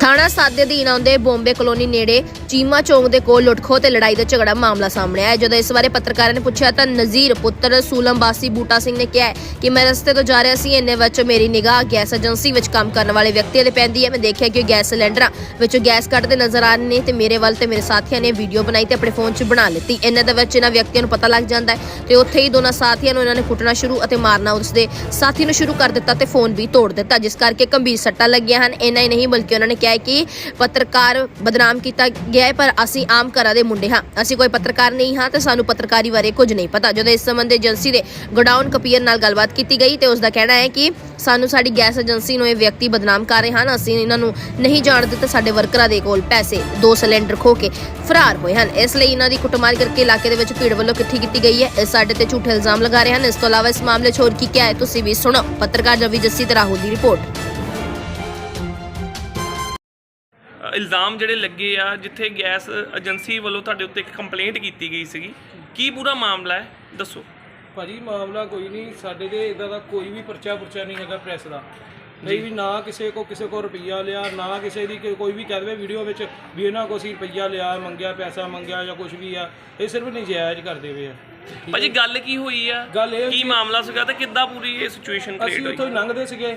ਥਾਣਾ ਸਾਦੇ ਦੇ ਅਧੀਨ ਆਉਂਦੇ ਬੰਬੇ ਕਲੋਨੀ ਨੇੜੇ ਚੀਮਾ ਚੌਂਕ ਦੇ ਕੋਲ ਲੁੱਟਖੋ ਤੇ ਲੜਾਈ ਦਾ ਝਗੜਾ ਮਾਮਲਾ ਸਾਹਮਣੇ ਆਇਆ ਜਦੋਂ ਇਸ ਬਾਰੇ ਪੱਤਰਕਾਰਾਂ ਨੇ ਪੁੱਛਿਆ ਤਾਂ ਨਜ਼ੀਰ ਪੁੱਤਰ ਸੂਲਮ ਬਾਸੀ ਬੂਟਾ ਸਿੰਘ ਨੇ ਕਿਹਾ ਹੈ ਕਿ ਮੈਂ ਰਸਤੇ ਤੋਂ ਜਾ ਰਿਹਾ ਸੀ, ਇੰਨੇ ਵਿੱਚ ਮੇਰੀ ਨਿਗਾਹ ਗੈਸ ਏਜੰਸੀ ਵਿੱਚ ਕੰਮ ਕਰਨ ਵਾਲੇ ਵਿਅਕਤੀ ਤੇ ਪੈਂਦੀ ਹੈ। ਮੈਂ ਦੇਖਿਆ ਕਿ ਉਹ ਗੈਸ ਸਿਲੰਡਰਾਂ ਵਿੱਚੋਂ ਗੈਸ ਕੱਢਦੇ ਨਜ਼ਰ ਆ ਰਹੇ ਨੇ ਤੇ ਮੇਰੇ ਵੱਲ ਤੇ ਮੇਰੇ ਸਾਥੀਆਂ ਨੇ ਵੀਡੀਓ ਬਣਾਈ ਤੇ ਆਪਣੇ ਫੋਨ 'ਚ ਬਣਾ ਲਿੱਤੀ। ਇਹਨਾਂ ਦੇ ਵਿੱਚ ਇਹਨਾਂ ਵਿਅਕਤੀਆਂ ਨੂੰ ਪਤਾ ਲੱਗ ਜਾਂਦਾ ਹੈ ਤੇ ਉੱਥੇ ਹੀ ਦੋਨਾਂ ਸਾਥੀਆਂ ਨੂੰ ਇਹਨਾਂ ਨੇ ਕੁੱਟਣਾ ਸ਼ੁਰੂ ਅਤੇ ਮਾਰਨਾ ਉਸਦੇ ਸਾਥੀ ਨੂੰ ਸ਼ੁਰੂ ਕਰ ਦਿੱਤਾ ਤੇ ਫੋਨ ਵੀ ਤੋੜ ਦਿੱਤਾ, ਜਿਸ ਕਰਕੇ ਗੰਭੀਰ ਸੱਟਾਂ ਲੱਗੀਆਂ ਹਨ। ਇੰਨਾ ਹੀ ਨਹੀਂ, ਬਲਕਿ ਉਹਨਾਂ ਨੇ ਕਿਹਾ ਹੈ ਕਿ ਪੱਤਰਕਾਰ ਬਦਨਾਮ ਕੀਤਾ ਗਿਆ ਹੈ, ਪਰ ਅਸੀਂ ਆਮ ਘਰਾਂ ਦੇ ਮੁੰਡੇ ਹਾਂ। ਅਸੀਂ ਕੋਈ ਪੱਤਰਕਾਰ ਨਹੀਂ ਹਾਂ ਤੇ ਸਾਨੂੰ ਪੱਤਰਕਾਰੀ ਬਾਰੇ ਕੁਝ ਨਹੀਂ ਪਤਾ। ਜਦੋਂ ਇਸ ਸੰਬੰਧ ਏਜੰਸੀ ਦੇ ਗੋਡਾਊਨ ਕਪੀਅਰ ਨਾਲ ਗੱਲਬਾਤ ਕੀਤੀ ਗਈ ਤੇ ਉਸ ਦਾ ਕਹਿਣਾ ਹੈ ਕਿ ਸਾਨੂੰ ਸਾਡੀ ਗੈਸ ਏਜੰਸੀ ਨੂੰ ਇਹ ਵਿਅਕਤੀ ਬਦਨਾਮ ਕਰ ਰਹੇ ਹਨ। ਅਸੀਂ ਇਹਨਾਂ ਨੂੰ ਨਹੀਂ ਜਾਣਦੇ ਤੇ ਸਾਡੇ ਵਰਕਰਾਂ ਦੇ ਕੋਲ ਪੈਸੇ, ਦੋ ਸਿਲੰਡਰ ਖੋ ਕੇ ਫਰਾਰ ਹੋਏ ਹਨ। ਇਸ ਲਈ ਇਹਨਾਂ ਦੀ ਕੁੱਟਮਾਰ ਕਰਕੇ ਇਲਾਕੇ ਦੇ ਵਿੱਚ ਭੀੜ ਵੱਲੋਂ ਇਕੱਠੀ ਕੀਤੀ ਗਈ ਹੈ। ਇਹ ਸਾਡੇ ਤੇ ਝੂਠੇ ਇਲਜ਼ਾਮ ਲਗਾ ਰਹੇ ਹਨ। ਇਸ ਤੋਂ ਇਲਾਵਾ ਇਸ ਮਾਮਲੇ 'ਚ ਹੋਰ ਕੀ ਕਿਹਾ ਹੈ, ਤੁਸੀਂ ਵੀ ਸੁਣੋ। ਪੱਤਰਕਾਰ ਰਵੀ ਜੱਸੀ ਤੇ ਦੀ ਰਿਪੋਰਟ। ਇਲਜ਼ਾਮ ਜਿਹੜੇ ਲੱਗੇ ਆ ਜਿੱਥੇ ਗੈਸ ਏਜੰਸੀ ਵੱਲੋਂ ਤੁਹਾਡੇ ਉੱਤੇ ਇੱਕ ਕੰਪਲੇਂਟ ਕੀਤੀ ਗਈ ਸੀਗੀ ਕੀ ਪੂਰਾ ਮਾਮਲਾ ਹੈ? ਦੱਸੋ। ਭਾਜੀ ਮਾਮਲਾ ਕੋਈ ਨਹੀਂ ਸਾਡੇ ਦੇ ਇਦਾਂ ਦਾ ਕੋਈ ਵੀ ਪਰਚਾ ਪੁਰਚਾ ਨਹੀਂ ਹੈਗਾ ਪ੍ਰੈਸ ਦਾ। ਨਹੀਂ ਵੀ ਨਾ ਕਿਸੇ ਕੋ ਕਿਸੇ ਕੋ ਰੁਪਈਆ ਲਿਆ ਨਾ ਕਿਸੇ ਦੀ ਕੋਈ- ਕੋਈ ਵੀ ਕਹਿ ਦੇਵੇ ਵੀਡੀਓ ਵਿੱਚ ਵੀ ਇਹਨਾਂ ਕੋ ਅਸੀਂ ਰੁਪਈਆ ਲਿਆ ਮੰਗਿਆ ਪੈਸਾ ਮੰਗਿਆ ਜਾਂ ਕੁਝ ਵੀ ਆ ਇਹ ਸਿਰਫ ਨਜਾਇਜ਼ ਕਰਦੇ ਪਏ ਆ। ਭਾਜੀ ਗੱਲ ਕੀ ਹੋਈ ਆ? ਗੱਲ ਇਹ ਕੀ ਮਾਮਲਾ ਸੀਗਾ ਤੇ ਕਿੱਦਾਂ ਪੂਰੀ ਇਹ ਸਿਚੁਏਸ਼ਨ ਅਸੀਂ ਕ੍ਰੀਏਟ ਉੱਥੋਂ ਹੋਈ ਹੀ ਲੰਘਦੇ ਸੀਗੇ।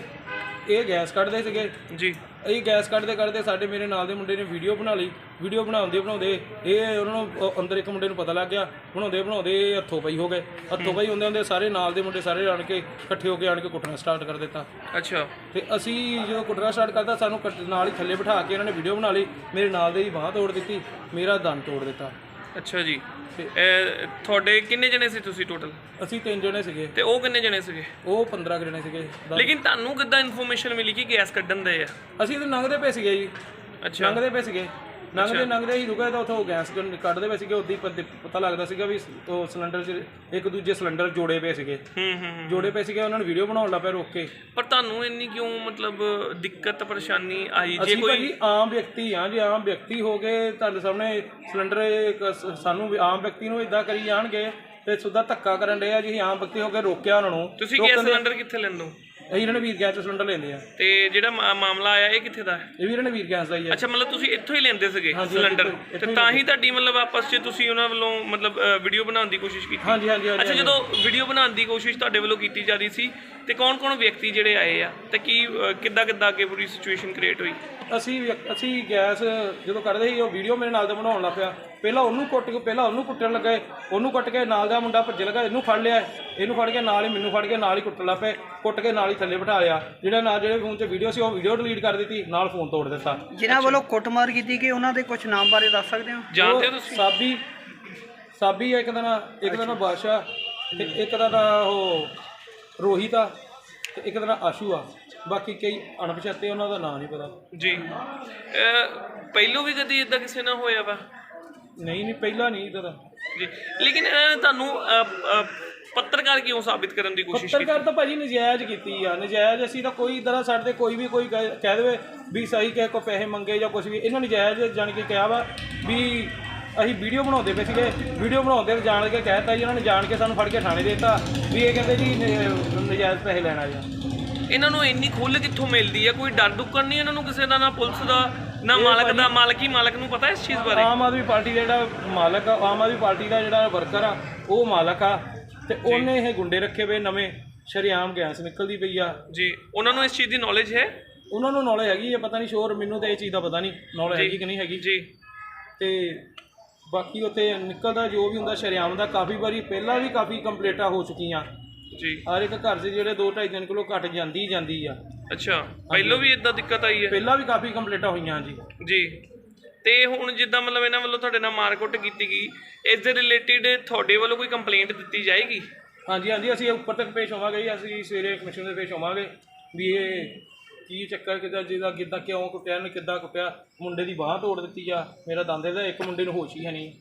ਇਹ ਗੈਸ ਕੱਢਦੇ ਸੀਗੇ। ਜੀ। ਇਹ ਗੈਸ ਕੱਢਦੇ ਕੱਢਦੇ ਸਾਡੇ ਮੇਰੇ ਨਾਲ ਦੇ ਮੁੰਡੇ ਨੇ ਵੀਡੀਓ ਬਣਾ ਲਈ। ਵੀਡੀਓ ਬਣਾਉਂਦੇ ਬਣਾਉਂਦੇ ਇਹ ਉਹਨਾਂ ਨੂੰ ਅ, ਅੰਦਰ ਇੱਕ ਮੁੰਡੇ ਨੂੰ ਪਤਾ ਲੱਗ ਗਿਆ। ਬਣਾਉਂਦੇ ਬਣਾਉਂਦੇ ਇਹ ਹੱਥੋਂ ਪਈ ਹੋ ਗਏ। ਹੱਥੋਂ ਪਈ ਹੁੰਦੇ ਹੁੰਦੇ ਸਾਰੇ ਨਾਲ ਦੇ ਮੁੰਡੇ ਸਾਰੇ ਆਣ ਕੇ ਇਕੱਠੇ ਹੋ ਕੇ ਆਣ ਕੇ ਕੁੱਟਣਾ ਸਟਾਰਟ ਕਰ ਦਿੱਤਾ। ਅੱਛਾ। ਤੇ ਅਸੀਂ ਜਦੋਂ ਕੁੱਟਣਾ ਸਟਾਰਟ ਕਰਤਾ ਸਾਨੂੰ ਕੱਟ- ਨਾਲ ਹੀ ਥੱਲੇ ਬਿਠਾ ਕੇ ਇਹਨਾਂ ਨੇ ਵੀਡੀਓ ਬਣਾ ਲਈ। ਮੇਰੇ ਨਾਲ ਦੇ ਦੀ ਬਾਹ ਤੋੜ ਦਿੱਤੀ। ਮੇਰਾ ਦੰਦ ਤੋੜ ਦਿੱਤਾ। ਅੱਛਾ ਜੀ। ਇਹ ਤੁਹਾਡੇ ਕਿੰਨੇ ਜਣੇ ਸੀ ਤੁਸੀਂ ਟੋਟਲ ਅਸੀਂ ਤਿੰਨ ਜਣੇ ਸੀਗੇ। ਤੇ ਉਹ ਕਿੰਨੇ ਜਣੇ ਸੀਗੇ? ਉਹ 15 ਕੁ ਜਣੇ ਸੀਗੇ। ਦਸ- ਲੇਕਿਨ ਤੁਹਾਨੂੰ ਕਿੱਦਾਂ ਇਨਫੋਰਮੇਸ਼ਨ ਮਿਲੀ ਕਿ ਗੈਸ ਕੱਢਣ ਦੇ ਆ? ਅਸੀਂ ਤਾਂ ਲੰਘਦੇ ਪਏ ਸੀਗੇ ਜੀ। ਅੱਛਾ। ਲੰਘਦੇ ਪਏ ਸੀਗੇ। ਲੰਘਦੇ ਲੰਘਦੇ ਹੀ ਰੁਕੇ ਤਾਂ ਉੱਥੋਂ ਗੈਸ ਕੱਢ- ਕੱਢਦੇ ਪਏ ਸੀਗੇ ਉਦੋਂ ਹੀ ਪਤਾ ਲੱਗਦਾ ਸੀਗਾ ਵੀ ਉਹ ਸਿਲੰਡਰ 'ਚ ਇੱਕ ਦੂਜੇ ਸਿਲੰਡਰ ਜੋੜੇ ਪਏ ਸੀਗੇ। ਹੂੰ ਹੂੰ ਹੂੰ। ਜੋੜੇ ਪਏ ਸੀਗੇ ਉਹਨਾਂ ਨੇ ਵੀਡੀਓ ਬਣਾਉਣ ਲੱਗ ਪਏ ਰੋਕ ਕੇ। ਪਰ ਤੁਹਾਨੂੰ ਇੰਨੀ ਕਿਉਂ ਮਤਲਬ ਦਿੱਕਤ ਪਰੇਸ਼ਾਨੀ ਆਈ? ਜੇ ਅਸੀਂ ਕੋਈ ਭਾਜੀ ਆਮ ਵਿਅਕਤੀ ਆ ਜੇ ਆਮ ਵਿਅਕਤੀ ਹੋ ਗਏ ਤੁਹਾਡੇ ਸਾਹਮਣੇ ਸਿਲੰਡਰ ਇੱਕ ਸ- ਸਾਨੂੰ ਵੀ ਆਮ ਵਿਅਕਤੀ ਨੂੰ ਇਦਾਂ ਕਰੀ ਜਾਣਗੇ ਤੇ ਸੁੱਧਾ ਧੱਕਾ ਕਰਨ ਡਏ ਆ ਜੀ ਅਸੀਂ ਆਮ ਵਿਅਕਤੀ ਹੋ ਕੇ ਰੋਕਿਆ ਉਹਨਾਂ ਨੂੰ। ਤੁਸੀਂ ਗੈਸ ਸਿਲੰਡਰ ਕਿੱਥੇ ਲੈਂਦੇ ਹੋ? ਅਸੀਂ ਰਣਵੀਰ ਗੈਸ ਤੋਂ ਸਿਲੰਡਰ ਲੈਂਦੇ ਆ। ਤੇ ਜਿਹੜਾ ਮਾ- ਮਾਮਲਾ ਆਇਆ ਇਹ ਕਿੱਥੇ ਦਾ? ਹੈ ਇਹ ਵੀ ਰਣਵੀਰ ਗੈਸ ਦਾ ਹੀ ਆ। ਅੱਛਾ ਮਤਲਬ ਤੁਸੀਂ ਇੱਥੋਂ ਹੀ ਲੈਂਦੇ ਸੀਗੇ ਹਾਂਜੀ, ਸਿਲੰਡਰ। ਇੱਥੋਂ- ਤੇ ਤਾਂ ਹੀ ਤੁਹਾਡੀ ਮਤਲਬ ਆਪਸ 'ਚ ਤੁਸੀਂ ਉਹਨਾਂ ਵੱਲੋਂ ਮਤਲਬ ਵੀਡੀਓ ਬਣਾਉਣ ਦੀ ਕੋਸ਼ਿਸ਼ ਕੀਤੀ। ਹਾਂਜੀ ਹਾਂਜੀ ਹਾਂਜੀ ਅੱਛਾ ਜਦੋਂ ਵੀਡੀਓ ਬਣਾਉਣ ਦੀ ਕੋਸ਼ਿਸ਼ ਤੁਹਾਡੇ ਵੱਲੋਂ ਕੀਤੀ ਜਾ ਰਹੀ ਸੀ ਤੇ ਕੌਣ-ਕੌਣ ਵਿਅਕਤੀ ਜਿਹੜੇ ਆਏ ਆ? ਤੇ ਕੀ ਅ, ਕਿੱਦਾਂ ਕਿੱਦਾਂ ਅੱਗੇ ਪੂਰੀ ਸਿਚੁਏਸ਼ਨ ਕ੍ਰੀਏਟ ਹੋਈ? ਅਸੀਂ ਵਿਅਕ- ਅਸੀਂ ਗੈਸ ਜਦੋਂ ਕੱਢਦੇ ਸੀ ਉਹ ਵੀਡੀਓ ਮੇਰੇ ਨਾਲ ਦਾ ਬਣਾਉਣ ਲੱਗ ਪਿਆ। ਪਹਿਲਾਂ ਉਹਨੂੰ ਕੁੱਟ ਕੇ ਪਹਿਲਾਂ ਉਹਨੂੰ ਕੁੱਟਣ ਲੱਗੇ। ਉਹਨੂੰ ਕੁੱਟ ਕੇ ਨਾਲ ਦਾ ਮੁੰਡਾ ਭੱਜ ਲੱਗਾ ਇਹਨੂੰ ਫੜ ਲਿਆ। ਇਹਨੂੰ ਫੜ ਕੇ ਨਾਲ ਹੀ ਮੈਨੂੰ ਫੜ ਕੇ ਨਾਲ ਹੀ ਕੁੱਟਣ ਲੱਗ ਪਏ। ਕੁੱਟ ਕੇ ਨਾਲ ਹੀ ਥੱਲੇ ਬਿਠਾ ਲਿਆ। ਜਿਹੜਾ ਨਾਲ ਜਿਹੜੇ ਫੋਨ 'ਚ ਵੀਡੀਓ ਸੀ ਉਹ ਵੀਡੀਓ ਡਿਲੀਟ ਕਰ ਦਿੱਤੀ ਨਾਲ ਫੋਨ ਤੋੜ ਦਿੱਤਾ। ਜਿਨ੍ਹਾਂ ਵੱਲੋਂ ਕੁੱਟਮਾਰ ਕੀਤੀ ਗਈ ਉਹਨਾਂ ਦੇ ਕੁਝ ਨਾਮ ਬਾਰੇ ਦੱਸ ਸਕਦੇ ਹੋ? ਜਾਣਦੇ ਹੋ ਤੁਸੀਂ? ਸਾਬੀ ਸਾਬੀ ਆ ਇੱਕ ਦਾ ਨਾਂ ਇੱਕ ਦਾ ਨਾਂ ਬਾਦਸ਼ਾਹ ਤੇ ਇੱਕ ਦਾ ਨਾਂ ਉਹ ਰੋਹਿਤ ਆ ਤੇ ਇੱਕ ਦਾ ਨਾਂ ਆਸ਼ੂ ਆ। ਬਾਕੀ ਕਈ ਅਣਪਛਾਤੇ ਉਹਨਾਂ ਦਾ ਨਾਂ ਨਹੀਂ ਪਤਾ। ਜੀ। ਪਹਿਲੋਂ ਵੀ ਕਦੀ ਇਦਾਂ ਕਿਸੇ ਨਾਲ ਹੋਇਆ ਵਾ? ਨਹੀਂ ਨਹੀਂ ਪਹਿਲਾਂ ਨਹੀਂ ਇਦਾਂ ਦਾ। ਜੀ। ਲੇਕਿਨ ਇਹਨਾਂ ਨੇ ਤੁਹਾਨੂੰ ਪੱਤਰਕਾਰ ਕਿਉਂ ਸਾਬਿਤ ਕਰਨ ਦੀ ਕੋਸ਼ਿਸ਼ ਕੀਤੀ? ਪੱਤਰਕਾਰ ਤਾਂ ਭਾਜੀ ਨਜਾਇਜ਼ ਕੀਤੀ ਆ ਨਜਾਇਜ਼ ਅਸੀਂ ਤਾਂ ਕੋਈ ਤਰ੍ਹਾਂ ਸਾਡੇ ਤੇ ਕੋਈ ਵੀ ਕੋਈ ਕਹਿ ਕਹਿ ਦੇਵੇ ਵੀ ਸਹੀ ਕਿਸੇ ਕੋ ਪੈਸੇ ਮੰਗੇ ਜਾਂ ਕੁਝ ਵੀ ਇਹਨਾਂ ਨਜਾਇਜ਼ ਜਾਣ ਕੇ ਕਿਹਾ ਵਾ ਵੀ ਅਸੀਂ ਵੀਡੀਓ ਬਣਾਉਂਦੇ ਪਏ ਸੀਗੇ ਵੀਡੀਓ ਬਣਾਉਂਦੇ ਤੇ ਜਾਣ ਕੇ ਕਹਿਤਾ ਜੀ ਇਹਨਾਂ ਨੇ ਜਾਣ ਕੇ ਸਾਨੂੰ ਫੜ ਕੇ ਥਾਣੇ ਦੇ ਦਿੱਤਾ ਵੀ ਇਹ ਕਹਿੰਦੇ ਜੀ ਨ- ਨਜਾਇਜ਼ ਪੈਸੇ ਲੈਣਾ ਜਾਂ ਇਹਨਾਂ ਨੂੰ ਇੰਨੀ ਖੁੱਲ੍ਹ ਕਿੱਥੋਂ ਮਿਲਦੀ ਹੈ ਕੋਈ ਡਰ ਡੁੱਕਰ ਨਹੀਂ ਇਹਨਾਂ ਨੂੰ ਕਿਸੇ ਦਾ ਨਾ ਪੁਲਿਸ ਦਾ ਨਾ ਮਾਲਕ ਦਾ ਮਾਲਕੀ ਮਾਲਕ ਨੂੰ ਪਤਾ ਇਸ ਚੀਜ਼ ਬਾਰੇ? ਆਮ ਆਦਮੀ ਪਾਰਟੀ ਦਾ ਜਿਹੜਾ ਮਾਲਕ ਆ ਆਮ ਆਦਮੀ ਪਾਰਟੀ ਦਾ ਜਿਹੜਾ ਵਰਕਰ ਆ ਉਹ ਮਾਲਕ ਆ। ਤੇ ਉਹਨੇ ਇਹ ਗੁੰਡੇ ਰੱਖੇ ਹੋਏ ਨਵੇਂ ਸ਼ਰੇਆਮ ਗੈਸ ਨਿਕਲਦੀ ਪਈ ਆ। ਜੀ ਉਹਨਾਂ ਨੂੰ ਇਸ ਚੀਜ਼ ਦੀ ਨੌਲੇਜ ਹੈ? ਉਹਨਾਂ ਨੂੰ ਨੌਲੇਜ ਹੈਗੀ ਹੈ ਪਤਾ ਨਹੀਂ ਸ਼ੋਰ ਮੈਨੂੰ ਤਾਂ ਇਹ ਚੀਜ਼ ਦਾ ਪਤਾ ਨਹੀਂ ਨੌਲੇਜ ਹੈਗੀ ਕਿ ਨਹੀਂ ਹੈਗੀ। ਜੀ। ਤੇ ਬਾਕੀ ਉੱਥੇ ਨਿਕਲਦਾ ਜੋ ਵੀ ਹੁੰਦਾ ਸ਼ਰੇਆਮ ਦਾ ਕਾਫੀ ਵਾਰੀ ਪਹਿਲਾਂ ਵੀ ਕਾਫੀ ਕੰਪਲੇਂਟਾਂ ਹੋ ਚੁੱਕੀਆਂ। ਜੀ। ਹਰ ਇੱਕ ਘਰ 'ਚ ਜਿਹੜੇ 2 2.5 ਕਿਲੋ ਘਟ ਜਾਂਦੀ ਜਾਂਦੀ ਆ। ਅੱਛਾ ਪਹਿਲੋਂ ਵੀ ਇਦਾਂ ਦਿੱਕਤ ਆਈ ਹੈ? ਪਹਿਲਾਂ ਵੀ ਕਾਫੀ ਕੰਪਲੇਂਟਾਂ ਹੋਈਆਂ ਜੀ। ਜੀ। ਤੇ ਹੁਣ ਜਿੱਦਾਂ ਮਤਲਬ ਇਹਨਾਂ ਵੱਲੋਂ ਤੁਹਾਡੇ ਨਾਲ ਮਾਰਕੁੱਟ ਕੀਤੀ ਗਈ ਇਸ ਦੇ ਰਿਲੇਟਿਡ ਤੁਹਾਡੇ ਵੱਲੋਂ ਕੋਈ ਕੰਪਲੇਂਟ ਦਿੱਤੀ ਜਾਏਗੀ? ਹਾਂਜੀ ਹਾਂਜੀ ਅਸੀਂ ਉੱਪਰ ਤੱਕ ਪੇਸ਼ ਹੋਵਾਂਗੇ ਜੀ ਅਸੀਂ ਸਵੇਰੇ ਕਮਿਸ਼ਨ ਦੇ ਪੇਸ਼ ਹੋਵਾਂਗੇ ਵੀ ਇਹ ਕੀ ਚੱਕਰ ਕਿਦਾਂ ਜਿਹਦਾ ਕਿੱਦਾਂ ਕਿਉਂ ਕੁੱਟਿਆ ਨੇ ਕਿੱਦਾਂ ਕੁੱਟਿਆ ਮੁੰਡੇ ਦੀ ਬਾਹ ਤੋੜ ਦਿੱਤੀ ਆ ਮੇਰਾ ਦੰਦੇ ਦਾ ਇੱਕ ਮੁੰਡੇ ਨੂੰ ਹੋਸ਼ ਹੀ ਹੈ ਨਹੀਂ।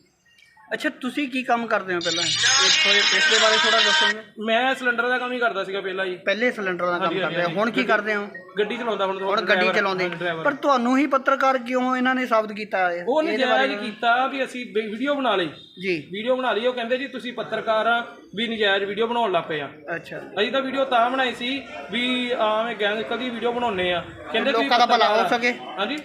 ਅੱਛਾ ਤੁਸੀਂ ਕੀ ਕੰਮ ਕਰਦੇ ਹੋ ਪਹਿਲਾਂ? ਇਹ ਥੋੜੇ ਇਸ ਦੇ ਬਾਰੇ ਥੋੜਾ ਦੱਸੋਗੇ? ਮੈਂ ਸਿਲੰਡਰ ਦਾ ਕੰਮ ਹੀ ਕਰਦਾ ਸੀਗਾ ਪਹਿਲਾਂ ਜੀ। ਪਹਿਲੇ ਸਿਲੰਡਰ ਦਾ ਕੰਮ ਹਾਂਜੀ, ਕਰਦੇ ਹੋ ਹੁਣ ਕੀ ਕਰਦੇ ਹੋ? ਗੱਡੀ ਚਲਾਉਂਦਾ ਹੁਣ ਹੁਣ ਗੱਡੀ ਚਲਾਉਂਦੇ। ਪਰ ਤੁਹਾਨੂੰ ਹੀ ਪੱਤਰਕਾਰ ਕਿਉਂ ਇਹਨਾਂ ਨੇ ਸਾਬਤ ਕੀਤਾ ਹੈ ਉਹ ਬਾਰੇ ਨਜਾਇਜ਼ ਕੀਤਾ ਵੀ ਅਸੀਂ ਵੀਡੀਓ ਬਣਾ ਲਈ। ਜੀ। ਵੀਡੀਓ ਬਣਾ ਲਈ ਉਹ ਕਹਿੰਦੇ ਜੀ ਤੁਸੀਂ ਪੱਤਰਕਾਰ ਆ ਵੀ ਨਜਾਇਜ਼ ਵੀਡੀਓ ਬਣਾਉਣ ਲੱਗ ਪਏ ਆ। ਅੱਛਾ। ਅਸੀਂ ਤਾਂ ਵੀਡੀਓ ਤਾਂ ਬਣਾਈ ਸੀ ਵੀ ਆਵੇਂ ਗੈਂਗ ਕਦੀ ਵੀਡੀਓ ਬਣਾਉਣੇ ਆ। ਕਹਿੰਦੇ ਲੋਕਾਂ ਦਾ ਭਲਾ ਹੋ। ਸਕੇ। ਹਾਂਜੀ?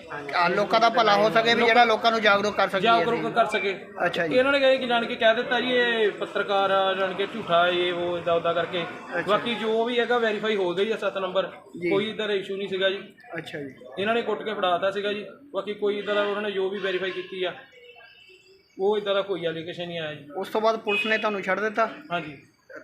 ਲੋਕਾਂ ਦਾ ਭਲਾ ਹੋ ਸਕੇ ਵੀ ਜਿਹੜਾ ਲੋਕਾਂ ਨੂੰ ਜਾਗਰੂਕ ਕਰ ਸਕੀਏ ਜਾਗਰੂਕ ਕਰ ਸਕੇ। ਅੱਛਾ ਜੀ। ਇਹਨਾਂ ਨੇ ਕਹੇ ਕਿ ਜਾਣ ਕੇ ਕਹਿ ਦਿੱਤਾ ਜੀ ਇਹ ਪੱਤਰਕਾਰ ਆ ਜਾਣ ਕੇ ਝੂਠਾ ਇਹ ਉਹ ਇਦਾਂ ਉਦਾਂ ਕਰਕੇ ਬਾਕੀ ਜੋ ਵੀ ਹੈਗਾ ਵੈਰੀਫਾਈ ਹੋ ਗਈ ਆ 7 ਨੰਬਰ। ਕੋਈ ਇਧਰ ਇਸ਼ੂ ਨਹੀਂ ਸੀਗਾ ਜੀ। ਅੱਛਾ ਜੀ। ਇਹਨਾਂ ਨੇ ਕੁੱਟ ਕੇ ਫੜਾਤਾ ਸੀਗਾ ਜੀ। ਬਾਕੀ ਕੋਈ ਇਦਾਂ ਦਾ ਉਹਨਾਂ ਨੇ ਜੋ ਵੀ ਵੈਰੀਫਾਈ ਕੀਤੀ ਆ ਉਹ ਇਦਾਂ ਦਾ ਕੋਈ ਐਲੀਗੇਸ਼ਨ ਨਹੀਂ ਆਇਆ ਜੀ। ਉਸ ਤੋਂ ਬਾਅਦ ਪੁਲਿਸ ਨੇ ਤੁਹਾਨੂੰ ਛੱਡ ਦਿੱਤਾ? ਹਾਂਜੀ।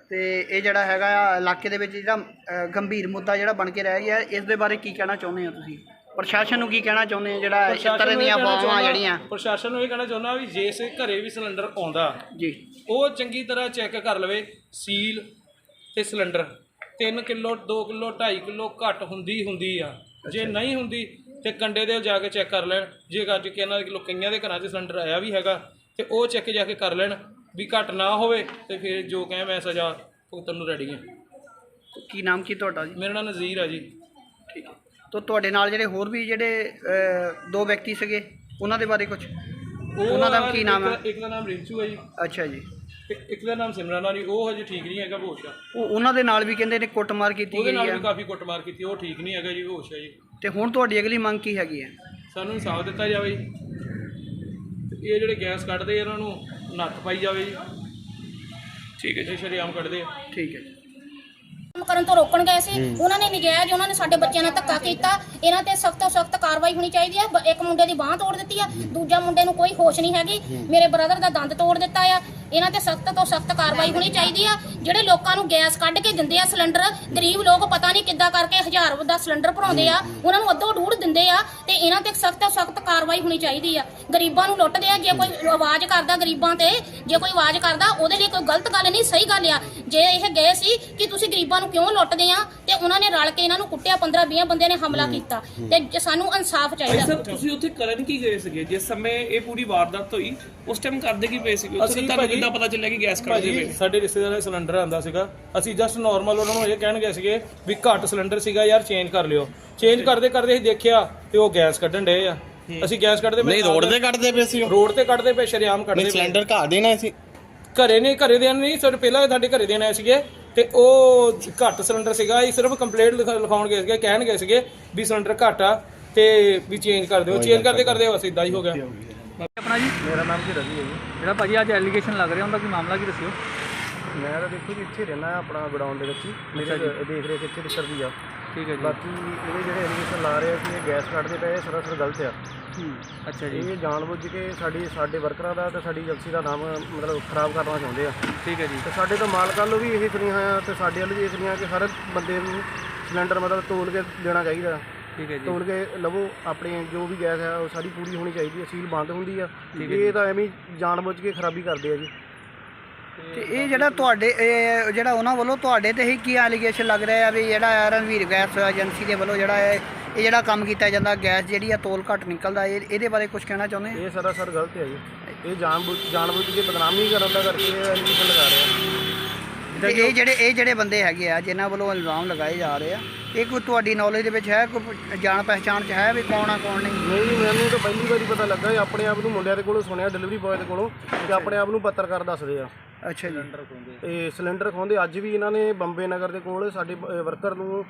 ਤੇ ਇਹ ਜਿਹੜਾ ਹੈਗਾ ਆ ਇਲਾਕੇ ਦੇ ਵਿੱਚ ਜਿਹੜਾ ਅ, ਗੰਭੀਰ ਮੁੱਦਾ ਜਿਹੜਾ ਬਣ ਕੇ ਰਹਿ ਗਿਆ ਇਸ ਦੇ ਬਾਰੇ ਕੀ ਕਹਿਣਾ ਚਾਹੁੰਦੇ ਹੋ ਤੁਸੀਂ? ਪ੍ਰਸ਼ਾਸਨ ਨੂੰ ਕੀ ਕਹਿਣਾ ਚਾਹੁੰਦੇ ਹੋ? ਜਿਹੜਾ ਇਸ ਤਰ੍ਹਾਂ ਇਹ ਦੀਆਂ ਕਹਿਣਾ ਅਫਵਾਹਾਂ ਚਾਹੁੰਦਾ- ਜਿਹੜੀਆਂ। ਪ੍ਰਸ਼ਾਸਨ ਨੂੰ ਇਹ ਕਹਿਣਾ ਚਾਹੁੰਦਾ ਵੀ ਜੇ ਸੇ ਘਰੇ ਵੀ ਸਿਲੰਡਰ ਆਉਂਦਾ ਜੀ। ਉਹ ਚੰਗੀ ਤਰ੍ਹਾਂ ਚੈੱਕ ਕਰ ਲਵੇ ਸੀਲ ਤੇ ਸਿਲੰਡਰ। 3 ਕਿਲੋ 2 ਕਿਲੋ 2.5 ਕਿਲੋ ਘੱਟ ਹੁੰਦੀ ਹੁੰਦੀ ਆ। ਜੇ ਨਹੀਂ ਹੁੰਦੀ ਤੇ ਕੰਡੇ ਦੇ ਜਾ ਕੇ ਚੈੱਕ ਕਰ ਲੈਣ। ਜੇ ਅੱਜ ਕਿ ਇਹਨਾਂ ਦੇ ਕਿਲੋ ਕਈਆਂ ਦੇ ਘਰਾਂ 'ਚ ਸਿਲੰਡਰ ਆਇਆ ਵੀ ਹੈਗਾ ਤੇ ਉਹ ਚੈੱਕ ਜਾ ਕੇ ਕਰ ਲੈਣ ਵੀ ਘੱਟ ਨਾ ਹੋਵੇ ਤੇ ਫਿਰ ਜੋ ਕਹੇ ਮੈਂ ਸਜ਼ਾ ਭੁਗਤਣ ਨੂੰ ਰੈਡੀ ਹਾਂ ਕੀ ਨਾਮ ਕੀ ਤੁਹਾਡਾ ਜੀ? ਮੇਰਾ ਨਾਮ ਨਜ਼ੀਰ ਆ ਜੀ। ਠੀਕ ਹੈ ਤਾਂ ਤੁਹਾਡੇ ਨਾਲ ਜਿਹੜੇ ਹੋਰ ਵੀ ਜਿਹੜੇ ਦੋ ਵਿਅਕਤੀ ਸੀਗੇ ਉਹਨਾਂ ਦੇ ਬਾਰੇ ਕੁਝ ਉਹਨਾਂ ਦਾ ਕੀ ਨਾਮ ਹੈ ਇੱਕ ਦਾ ਨਾਮ ਰਿੰਚੂ ਹੈ ਜੀ। ਅੱਛਾ ਜੀ। ਇੱਕ- ਇੱਕ ਦਾ ਨਾਮ ਸਿਮਰਨ ਆ ਉਹ ਹਜੇ ਠੀਕ ਨਹੀਂ ਹੈਗਾ ਹੋਸ਼ ਆ। ਉਹ ਉਹਨਾਂ ਦੇ ਨਾਲ ਵੀ ਕਹਿੰਦੇ ਨੇ ਕੁੱਟਮਾਰ ਕੀਤੀ ਉਹਦੇ ਗਈ ਨਾਲ ਹੈ ਵੀ ਕਾਫੀ ਕੁੱਟਮਾਰ ਕੀਤੀ ਉਹ ਠੀਕ ਨਹੀਂ ਹੈਗਾ ਜੀ ਹੋਸ਼ ਹੈ ਜੀ। ਤੇ ਹੁਣ ਤੁਹਾਡੀ ਅਗਲੀ ਮੰਗ ਕੀ ਹੈਗੀ ਹੈ ਸਾਨੂੰ ਇਨਸਾਫ ਦਿੱਤਾ ਜਾਵੇ ਜੀ। ਤੇ ਇਹ ਜਿਹੜੇ ਗੈਸ ਕੱਢਦੇ ਇਹਨਾਂ ਨੂੰ ਨੱਥ ਪਾਈ ਜਾਵੇ ਜੀ। ਠੀਕ ਹੈ ਜੀ। ਸ਼ਰੇਆਮ ਕੱਢਦੇ ਆ। ਠੀਕ ਹੈ ਕੰਮ ਕਰਨ ਤੋਂ ਰੋਕਣ ਗਏ ਸੀ। ਉਹਨਾਂ ਨੇ ਨਜਾਇਜ਼ ਉਹਨਾਂ ਨੇ ਸਾਡੇ ਬੱਚਿਆਂ ਨਾਲ ਧੱਕਾ ਕੀਤਾ। ਇਹਨਾਂ ਤੇ ਸਖਤ ਤੋਂ ਸਖਤ ਕਾਰਵਾਈ ਹੋਣੀ ਚਾਹੀਦੀ ਹੈ ਬ- ਇੱਕ ਮੁੰਡੇ ਦੀ ਬਾਹ ਤੋੜ ਦਿੱਤੀ ਆ। ਦੂਜਾ ਮੁੰਡੇ ਨੂੰ ਕੋਈ ਹੋਸ਼ ਨਹੀਂ ਹੈਗੀ। ਮੇਰੇ ਬ੍ਰਦਰ ਦਾ ਦੰਦ ਤੋੜ ਦਿੱਤਾ ਆ। ਇਹਨਾਂ ਤੇ ਸਖਤ ਤੋਂ ਸਖਤ ਕਾਰਵਾਈ ਹੋਣੀ ਚਾਹੀਦੀ ਆ। ਜਿਹੜੇ ਲੋਕਾਂ ਨੂੰ ਗੈਸ ਕੱਢ ਕੇ ਦਿੰਦੇ ਆ ਸਿਲੰਡਰ ਗਰੀਬ ਲੋਕ ਪਤਾ ਨਹੀਂ ਕਿੱਦਾਂ ਕਰਕੇ ਹਜ਼ਾਰ ਦਾ ਸਿਲੰਡਰ ਭਰਾਉਂਦੇ ਆ। ਉਹਨਾਂ ਨੂੰ ਅੱਧੋ ਡੂੜ ਦਿੰਦੇ ਆ ਤੇ ਇਹਨਾਂ ਤੇ ਸਖਤ ਤੋਂ ਸਖਤ ਕਾਰਵਾਈ ਹੋਣੀ ਚਾਹੀਦੀ ਆ। ਗਰੀਬਾਂ ਨੂੰ ਲੁੱਟਦੇ ਆ ਜੇ ਕੋਈ ਆਵਾਜ਼ ਕਰਦਾ ਗਰੀਬਾਂ ਤੇ ਜੇ ਕੋਈ ਆਵਾਜ਼ ਕਰਦਾ ਉਹਦੇ ਲਈ ਕੋਈ ਗਲਤ ਗੱਲ ਨਹੀਂ ਸਹੀ ਗੱਲ ਆ। ਜੇ ਇਹ ਗਏ ਸੀ ਕਿ ਤੁਸੀਂ ਗਰੀਬਾਂ ਨੂੰ ਕਿਉਂ ਲੁੱਟਦੇ ਆ ਤੇ ਉਹਨਾਂ ਨੇ ਰਲ ਕੇ ਇਹਨਾਂ ਨੂੰ ਕੁੱਟਿਆ 15 20 ਬੰਦਿਆਂ ਨੇ ਹਮਲਾ ਕੀਤਾ ਤੇ ਸਾਨੂੰ ਇਨਸਾਫ ਚਾਹੀਦਾ। ਸਰ ਤੁਸੀਂ ਉੱਥੇ ਕਰਨ ਕੀ ਗਏ ਸੀਗੇ? ਜਿਸ ਸਮੇਂ ਇਹ ਪੂਰੀ ਵਾਰਦਾਤ ਹੋਈ ਉਸ ਟਾਈਮ ਕਰਦੇ ਕੀ ਪਏ ਸੀਗੇ? ਉੱਥੇ ਤੁਹਾਨੂੰ ਕਿੱਦਾਂ ਪਤਾ ਚੱਲਿਆ ਕਿ ਗੈਸ ਕੱਢਦੇ ਭਾਜੀ ਪਏ ਸਾਡੇ ਰਿਸ਼ਤੇਦਾਰ ਦਾ ਸਿਲੰਡਰ ਆਂਦਾ ਸੀਗਾ। ਅਸੀਂ ਜਸਟ ਨਾਰਮਲ ਉਹਨਾਂ ਨੂੰ ਇਹ ਕਹਿਣ ਗਏ ਸੀਗੇ ਵੀ ਘੱਟ ਸਿਲੰਡਰ ਸੀਗਾ ਯਾਰ ਚੇਂਜ ਕਰ ਲਿਓ। ਚੇਂਜ ਕਰਦੇ ਕਰਦੇ ਅਸੀਂ ਦੇਖਿਆ ਤੇ ਉਹ ਗੈਸ ਕੱਢਣ ਡਏ ਆ। ਅਸੀਂ ਗੈਸ ਕੱਢਦੇ ਨਹੀਂ ਰੋਡ ਤੇ ਕੱਢਦੇ ਪਏ ਸੀ ਉਹ। ਰੋਡ ਤੇ ਕੱਢਦੇ ਪਏ ਸ਼ਰੇਆਮ ਕੱਢਦੇ ਨਹੀਂ ਪਏ। ਸਿਲੰਡਰ ਘਰ ਦੇਣਾ ਸੀ। ਘਰੇ ਨਹੀਂ ਘਰੇ ਦੇਣ ਨਹੀਂ ਸਾਡੇ ਪਹਿਲਾਂ ਸਾਡੇ ਘਰੇ ਦੇਣ ਆਏ ਸੀਗੇ ਤੇ ਉਹ ਘੱਟ ਸਿਲੰਡਰ ਸੀਗਾ। ਇਹ ਸਿਰਫ ਕੰਪਲੀਟ ਲਿਖਾਉਣ ਗਏ ਸੀਗੇ ਕਹਿਣ ਗਏ ਸੀਗੇ ਵੀ ਸਿਲੰਡਰ ਘੱਟ ਆ ਤੇ ਵੀ ਚੇਂਜ ਕਰ ਦਿਓ। ਚੇਂਜ ਕਰਦੇ ਕਰਦੇ ਬਸ ਇਦਾਂ ਹੀ ਹੋ ਗਿਆ। ਆਪਣਾ ਜੀ? ਮੇਰਾ ਨਾਮ ਜੀ ਰਵੀ ਹੈ ਜੀ। ਜਿਹੜਾ ਭਾਜੀ ਅੱਜ ਐਲੀਗੇਸ਼ਨ ਲੱਗ ਰਿਹਾ ਉਹਦਾ ਕੀ ਮਾਮਲਾ ਕੀ ਦੱਸਿਓ? ਮੈਂ ਤਾਂ ਦੇਖੋ ਜੀ ਇੱਥੇ ਰਹਿਣਾ ਆਪਣਾ ਗਡਾਊਨ ਦੇ ਵਿੱਚ ਹੀ। ਮੇਰੇ ਦੇਖ ਰੇਖ ਇੱਥੇ ਕਰਦੀ ਆ। ਠੀਕ ਹੈ ਜੀ। ਬਾਕੀ ਇਹਦੇ ਜਿਹੜੇ ਐਲੀਗੇਸ਼ਨ ਲਾ ਰਹੇ ਆ ਕਿ ਇਹ ਗੈਸ ਕੱਢਦੇ ਪਏ ਇਹ ਸਰਾਸਰ ਗਲਤ ਆ। ਅੱਛਾ ਜੀ। ਇਹ ਜਾਣਬੁੱਝ ਕੇ ਸਾਡੀ ਸਾਡੇ ਵਰਕਰਾਂ ਦਾ ਤੇ ਸਾਡੀ ਏਜੰਸੀ ਦਾ ਨਾਮ ਮਤਲਬ ਖਰਾਬ ਕਰਨਾ ਚਾਹੁੰਦੇ ਆ। ਠੀਕ ਹੈ ਜੀ। ਤੇ ਸਾਡੇ ਤੋਂ ਮਾਲਕਾਂ ਨੂੰ ਵੀ ਇਹ ਸੁਣੀਆਂ ਆ ਤੇ ਸਾਡੇ ਵੱਲ ਵੀ ਇਹ ਸੁਣੀਆਂ ਕਿ ਹਰ ਬੰਦੇ ਨੂੰ ਸਿਲੰਡਰ ਮਤਲਬ ਤੋਲ ਕੇ ਦੇਣਾ ਚਾਹੀਦਾ। ਠੀਕ ਹੈ ਜੀ। ਤੋਲ ਕੇ ਲਵੋ ਆਪਣੀ ਜੋ ਵੀ ਗੈਸ ਹੈ ਉਹ ਸਾਰੀ ਪੂਰੀ ਹੋਣੀ ਚਾਹੀਦੀ ਹੈ ਸੀਲ ਬੰਦ ਹੁੰਦੀ ਆ। ਇਹ ਤਾਂ ਐਵੇਂ ਹੀ ਜਾਣਬੁੱਝ ਕੇ ਖਰਾਬੀ ਕਰਦੇ ਆ ਜੀ। ਤੇ ਇਹ ਜਿਹੜਾ ਤੁਹਾਡੇ ਇਹ ਜਿਹੜਾ ਉਹਨਾਂ ਵੱਲੋਂ ਤੁਹਾਡੇ ਤੇ ਹੀ ਕੀ ਐਲੀਗੇਸ਼ਨ ਲੱਗ ਰਿਹਾ ਆ ਵੀ ਜਿਹੜਾ ਰਣਵੀਰ ਗੈਸ ਏਜੰਸੀ ਦੇ ਵੱਲੋਂ ਜਿਹੜਾ ਹੈ ਇਹ ਜਿਹੜਾ ਕੰਮ ਕੀਤਾ ਜਾਂਦਾ ਗੈਸ ਜਿਹੜੀ ਆ ਤੋਲ ਘੱਟ ਨਿਕਲਦਾ ਇਹ ਇਹਦੇ ਬਾਰੇ ਕੁਝ ਕਹਿਣਾ ਚਾਹੁੰਦੇ ਆ? ਇਹ ਸਰਾਸਰ ਗਲਤ ਹੈ ਜੀ। ਇਹ ਜਾਣਬੁੱਝ ਜਾਣਬੁੱਝ ਕੇ ਬਦਨਾਮੀ ਕਰਨ ਦਾ ਕਰਕੇ ਇਹ ਲਗਾ ਰਹੇ ਆ। ਤੇ ਇਹ ਜਿਹੜੇ ਇਹ ਜਿਹੜੇ ਬੰਦੇ ਹੈਗੇ ਆ ਜਿਨ੍ਹਾਂ ਵੱਲੋਂ ਇਲਜ਼ਾਮ ਲਗਾਏ ਜਾ ਰਹੇ ਆ ਇਹ ਕੋਈ ਤੁਹਾਡੀ ਨੌਲੇਜ ਦੇ ਵਿੱਚ ਹੈ? ਕੋਈ ਜਾਣ ਪਹਿਚਾਣ ਚ ਹੈ ਵੀ ਕੌਣ ਆ ਕੌਣ ਨਹੀਂ? ਨਹੀਂ ਜੀ ਮੈਨੂੰ ਤਾਂ ਪਹਿਲੀ ਵਾਰੀ ਪਤਾ ਲੱਗਾ ਇਹ ਆਪਣੇ ਆਪ ਨੂੰ ਮੁੰਡਿਆਂ ਦੇ ਕੋਲੋਂ ਸੁਣਿਆ ਡਿਲੀਵਰੀ ਬॉय ਦੇ ਕੋਲੋਂ ਕਿ ਆਪਣੇ ਆਪ ਨੂੰ ਪੱਤਰਕਾਰ ਦੱਸਦੇ ਆ। ਅੱਛਾ ਜੀ। ਤੇ ਸਿਲੰਡਰ ਖੋਂਦੇ ਅੱਜ ਵੀ ਇਹਨਾਂ ਨੇ ਬੰਬੇ ਨਗਰ ਦੇ ਕੋਲ ਸਾਡੇ ਵਰਕਰ ਨੂੰ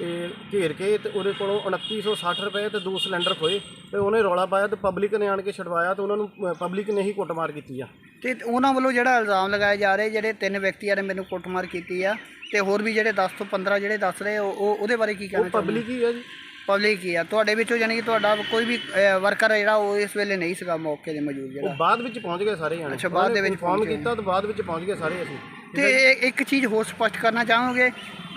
ਇਹ ਘੇਰ ਕੇ ਤੇ ਉਹਦੇ ਕੋਲੋਂ 2960 ਰੁਪਏ ਤੇ ਦੋ ਸਿਲੰਡਰ ਖੋਏ ਤੇ ਉਹਨੇ ਰੌਲਾ ਪਾਇਆ ਤੇ ਪਬਲਿਕ ਨੇ ਆਣ ਕੇ ਛਡਵਾਇਆ ਤੇ ਉਹਨਾਂ ਨੂੰ ਪਬਲਿਕ ਨੇ ਹੀ ਕੁੱਟਮਾਰ ਕੀਤੀ ਆ। ਤੇ ਉਹਨਾਂ ਵੱਲੋਂ ਜਿਹੜਾ ਇਲਜ਼ਾਮ ਲਗਾਏ ਜਾ ਰਹੇ ਜਿਹੜੇ ਤਿੰਨ ਵਿਅਕਤੀਆਂ ਨੇ ਮੈਨੂੰ ਕੁੱਟਮਾਰ ਕੀਤੀ ਆ ਤੇ ਹੋਰ ਵੀ ਜਿਹੜੇ 10 ਤੋਂ 15 ਜਿਹੜੇ ਦੱਸ ਰਹੇ ਉਹ ਉਹ- ਉਹਦੇ ਬਾਰੇ ਕੀ ਕਹਿਣਾ ਉਹ ਪਬਲਿਕ ਹੀ ਆ ਜੀ। ਪਬਲਿਕ ਹੀ ਆ। ਤੁਹਾਡੇ ਵਿੱਚੋਂ ਯਾਨੀ ਕਿ ਤੁਹਾਡਾ ਕੋਈ ਵੀ ਵਰਕਰ ਜਿਹੜਾ ਉਹ ਇਸ ਵੇਲੇ ਨਹੀਂ ਸੀਗਾ ਮੌਕੇ ਦੇ ਮੌਜੂਦ ਉਹ ਜਿਹੜਾ ਬਾਅਦ ਵਿੱਚ ਪਹੁੰਚ ਗਏ ਸਾਰੇ ਜਾਣੇ। ਅੱਛਾ, ਬਾਅਦ ਦੇ ਵਿੱਚ ਪਹੁੰਚੇ। ਕੀਤਾ ਤੇ ਬਾਅਦ ਵਿੱਚ ਪਹੁੰਚ ਗਏ ਸਾਰੇ ਅਸੀਂ। ਤੇ ਇਹ- ਇੱਕ ਚੀਜ਼ ਹੋਰ ਸਪਸ਼ਟ ਕਰਨਾ ਚਾਹੋਗੇ?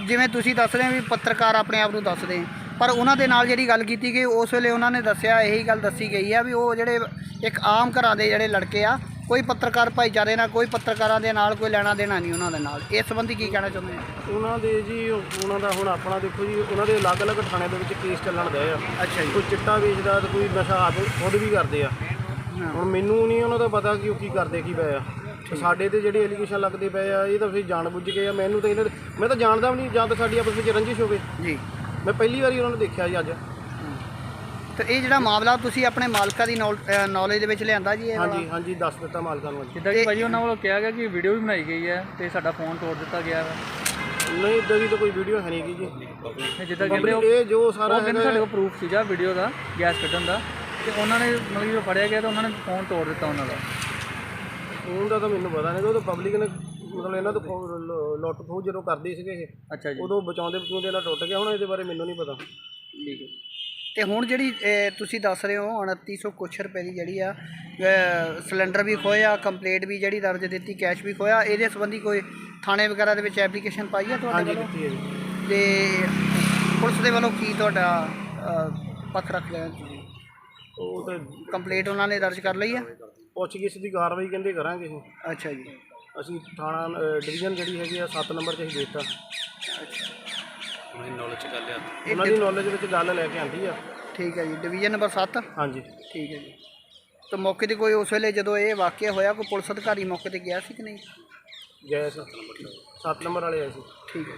ਜਿਵੇਂ ਤੁਸੀਂ ਦੱਸ ਰਹੇ ਹੋ ਵੀ ਪੱਤਰਕਾਰ ਆਪਣੇ ਆਪ ਨੂੰ ਦੱਸਦੇ ਪਰ ਉਹਨਾਂ ਦੇ ਨਾਲ ਜਿਹੜੀ ਗੱਲ ਕੀਤੀ ਗਈ ਉਸ ਵੇਲੇ ਉਹਨਾਂ ਨੇ ਦੱਸਿਆ ਇਹੀ ਗੱਲ ਦੱਸੀ ਗਈ ਆ ਵੀ ਉਹ ਜਿਹੜੇ ਇੱਕ ਆਮ ਘਰਾਂ ਦੇ ਜਿਹੜੇ ਲੜਕੇ ਆ ਕੋਈ ਪੱਤਰਕਾਰ ਭਾਈਚਾਰੇ ਨਾਲ ਕੋਈ ਪੱਤਰਕਾਰਾਂ ਦੇ ਨਾਲ ਕੋਈ ਲੈਣਾ ਦੇਣਾ ਨਹੀਂ ਉਹਨਾਂ ਦੇ ਨਾਲ। ਇਸ ਸੰਬੰਧੀ ਕੀ ਕਹਿਣਾ ਚਾਹੁੰਦੇ ਆ ਉਹਨਾਂ ਦੇ ਜੀ ਉਹਨਾਂ ਦਾ ਹੁਣ ਆਪਣਾ ਦੇਖੋ ਜੀ ਉਹਨਾਂ ਦੇ ਅਲੱਗ-ਅਲੱਗ ਥਾਣੇ ਦੇ ਵਿੱਚ ਕੇਸ ਚੱਲਣ ਦੇ ਆ। ਅੱਛਾ ਜੀ। ਕੋਈ ਚਿੱਟਾ ਵੇਚਦਾ ਤੇ ਕੋਈ ਨਸ਼ਾ ਆਪ ਖੁਦ ਵੀ ਕਰਦੇ ਆ। ਹੁਣ ਮੈਨੂੰ ਨਹੀਂ ਉਹਨਾਂ ਦਾ ਪਤਾ ਕਿ ਉਹ ਕੀ ਕਰਦੇ ਕੀ ਪਏ ਆ। ਸਾਡੇ ਤੇ ਜਿਹੜੇ ਐਲੀਗੇਸ਼ਨ ਲੱਗਦੇ ਪਏ ਆ ਇਹ ਤਾਂ ਫਿਰ ਜਾਣ ਬੁੱਝ ਕੇ ਆ। ਮੈਨੂੰ ਤਾਂ ਇਹਨਾਂ ਮੈਂ ਤਾਂ ਜਾਣਦਾ ਵੀ ਨਹੀਂ ਜਾਂ ਤਾਂ ਸਾਡੀ ਆਪਸ ਵਿੱਚ ਰੰਜਿਸ਼ ਹੋਵੇ। ਜੀ। ਮੈਂ ਪਹਿਲੀ ਵਾਰੀ ਉਹਨਾਂ ਨੂੰ ਦੇਖਿਆ ਜੀ ਅੱਜ। ਤੇ ਇਹ ਜਿਹੜਾ ਮਾਮਲਾ ਤੁਸੀਂ ਆਪਣੇ ਮਾਲਕਾਂ ਦੀ ਨੌਲੇਜ ਦੇ ਵਿੱਚ ਲਿਆਂਦਾ ਜੀ ਇਹ? ਹਾਂਜੀ ਹਾਂਜੀ ਦੱਸ ਦਿੱਤਾ ਮਾਲਕਾਂ ਨੂੰ ਜਿੱਦਾਂ ਕਿ ਭਾਜੀ ਉਹਨਾਂ ਵੱਲੋਂ ਕਿਹਾ ਗਿਆ ਕਿ ਵੀਡੀਓ ਵੀ ਬਣਾਈ ਗਈ ਹੈ ਤੇ ਸਾਡਾ ਫੋਨ ਤੋੜ ਦਿੱਤਾ ਗਿਆ ਹੈ। ਨਹੀਂ ਇਦਾਂ ਦੀ ਤਾਂ ਕੋਈ ਵੀਡੀਓ ਹੈ ਨਹੀਂ ਜੀ। ਜਿੱਦਾਂ ਕਹਿੰਦੇ ਇਹ ਜੋ ਸਾਰਾ ਹੈਗਾ ਸਾਡੇ ਕੋਲ ਪ੍ਰੂਫ ਸੀਗਾ ਵੀਡੀਓ ਦਾ ਗੈਸ ਕੱਢਣ ਦਾ। ਤੇ ਉਹਨਾਂ ਨੇ ਮਤਲਬ ਜਦੋਂ ਫੜਿਆ ਗਿਆ ਤਾਂ ਉਹਨਾਂ ਨੇ ਫੋਨ ਤੋੜ ਦਿੱਤਾ ਉਹਨਾਂ ਦਾ। ਫੋਨ ਦਾ ਤਾਂ ਮੈਨੂੰ ਪਤਾ ਨਹੀਂ ਉਹ ਤਾਂ ਪਬਲਿਕ ਨੇ ਮਤਲਬ ਇਹਨਾਂ ਤੋਂ ਲੁੱਟ ਖੋਹ ਜਦੋਂ ਕਰਦੇ ਸੀਗੇ ਇਹ ਅੱਛਾ ਜੀ। ਉਦੋਂ ਬਚਾਉਂਦੇ ਬਚਾਉਂਦੇ ਨਾਲ ਟੁੱਟ ਗਿਆ ਹੁਣ ਇਹਦੇ ਬਾਰੇ ਮੈਨੂੰ ਨਹੀਂ ਪਤਾ। ਠੀਕ ਹੈ। ਤੇ ਹੁਣ ਜਿਹੜੀ ਤੁਸੀਂ ਦੱਸ ਰਹੇ ਹੋ 2900 ਕੁਛ ਰੁਪਏ ਦੀ ਜਿਹੜੀ ਆ ਸਿਲੰਡਰ ਵੀ ਖੋਇਆ ਕੰਪਲੇਂਟ ਵੀ ਜਿਹੜੀ ਦਰਜ ਦਿੱਤੀ ਕੈਸ਼ ਵੀ ਖੋਇਆ ਇਹਦੇ ਸੰਬੰਧੀ ਕੋਈ ਥਾਣੇ ਵਗੈਰਾ ਦੇ ਵਿੱਚ ਐਪਲੀਕੇਸ਼ਨ ਪਾਈ ਹੈ ਤੁਹਾਡੇ ਵੱਲੋਂ? ਹੈ ਤੇ ਪੁਲਿਸ ਦੇ ਵੱਲੋਂ ਕੀ ਤੁਹਾਡਾ ਪੱਖ ਰੱਖ ਲਿਆ? ਉਹ ਤਾਂ ਕੰਪਲੇਂਟ ਉਹਨਾਂ ਨੇ ਦਰਜ ਕਰ ਲਈ ਹੈ ਪੁੱਛਗਿੱਛ ਦੀ ਕਾਰਵਾਈ ਕਹਿੰਦੇ ਕਰਾਂਗੇ ਅੱਛਾ ਜੀ। ਅਸੀਂ ਥਾਣਾ ਡਿਵੀਜ਼ਨ ਜਿਹੜੀ ਹੈਗੀ ਆ 7 ਨੰਬਰ 'ਚ ਅਸੀਂ ਦੇਤਾ। ਉਹਨਾਂ ਦੀ ਨੌਲੇਜ ਵਿੱਚ ਗੱਲ ਲੈ ਕੇ ਆਂਦੀ ਆ। ਠੀਕ ਹੈ ਜੀ ਡਿਵੀਜ਼ਨ ਨੰਬਰ 7 ਹਾਂਜੀ। ਠੀਕ ਹੈ ਜੀ। ਤਾਂ ਮੌਕੇ ਤੇ ਕੋਈ ਉਸ ਵੇਲੇ ਜਦੋਂ ਇਹ ਵਾਕਿਆ ਹੋਇਆ ਕੋਈ ਪੁਲਿਸ ਅਧਿਕਾਰੀ ਮੌਕੇ ਤੇ ਗਿਆ ਸੀ ਕਿ ਨਹੀਂ? ਗਏ ਸੀ 7 ਨੰਬਰ ਵਾਲੇ ਆਏ ਸੀ। ਠੀਕ ਹੈ